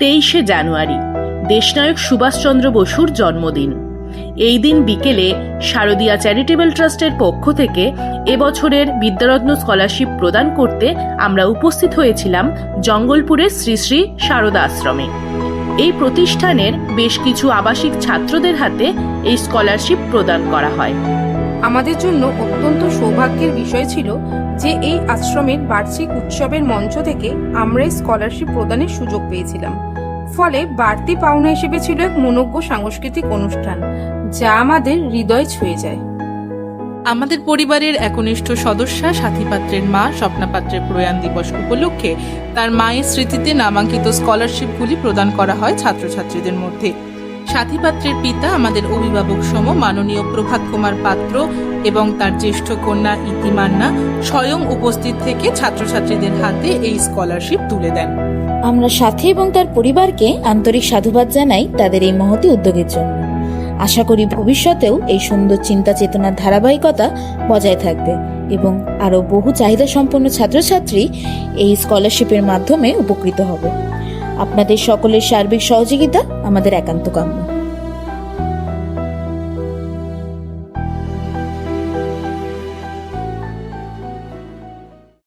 তেইশে জানুয়ারি, দেশনায়ক সুভাষচন্দ্র বসুর জন্মদিন। এই দিন বিকেলে শারদীয়া চ্যারিটেবল ট্রাস্টের পক্ষ থেকে এবছরের বিদ্যারত্ন স্কলারশিপ প্রদান করতে আমরা উপস্থিত হয়েছিলাম জঙ্গলপুরের শ্রী শ্রী শারদা আশ্রমে এই প্রতিষ্ঠানের বেশ কিছু আবাসিক ছাত্রদের হাতে এই স্কলারশিপ প্রদান করা হয়। আমাদের জন্য অত্যন্ত সৌভাগ্যের বিষয় ছিল যে এই আশ্রমের বার্ষিক উৎসবের মঞ্চ থেকে আমরা স্কলারশিপ প্রদানের সুযোগ পেয়েছিলাম। ফলে বাড়তি পাওনা হিসেবে ছিল এক মনোজ্ঞ সাংস্কৃতিক অনুষ্ঠান, যা আমাদের হৃদয় ছুঁয়ে যায়। আমাদের পরিবারের একনিষ্ঠ সদস্যা সাথী পাত্রের মা স্বপ্না পাত্রের প্রয়াণ দিবস উপলক্ষে তার মায়ের স্মৃতিতে নামাঙ্কিত স্কলারশিপগুলি প্রদান করা হয় ছাত্রছাত্রীদের মধ্যে। সাথী পাত্রের পিতা আমাদের অভিভাবক সম মাননীয় প্রভাত কুমার পাত্র এবং তার জ্যেষ্ঠ কন্যা ইতিমান্না স্বয়ং উপস্থিত থেকে ছাত্রছাত্রীদের হাতে এই স্কলারশিপ তুলে দেন। আমরা সাথী এবং তার পরিবারকে আন্তরিক সাধুবাদ জানাই তাদের এই মহতি উদ্যোগের জন্য। আশা করি ভবিষ্যতেও এই সুন্দর চিন্তা চেতনার ধারাবাহিকতা বজায় থাকবে এবং আরও বহু চাহিদা সম্পন্ন ছাত্রছাত্রী এই স্কলারশিপের মাধ্যমে উপকৃত হবে। আপনাদের সকলের সার্বিক সহযোগিতা আমাদের একান্ত কাম্য।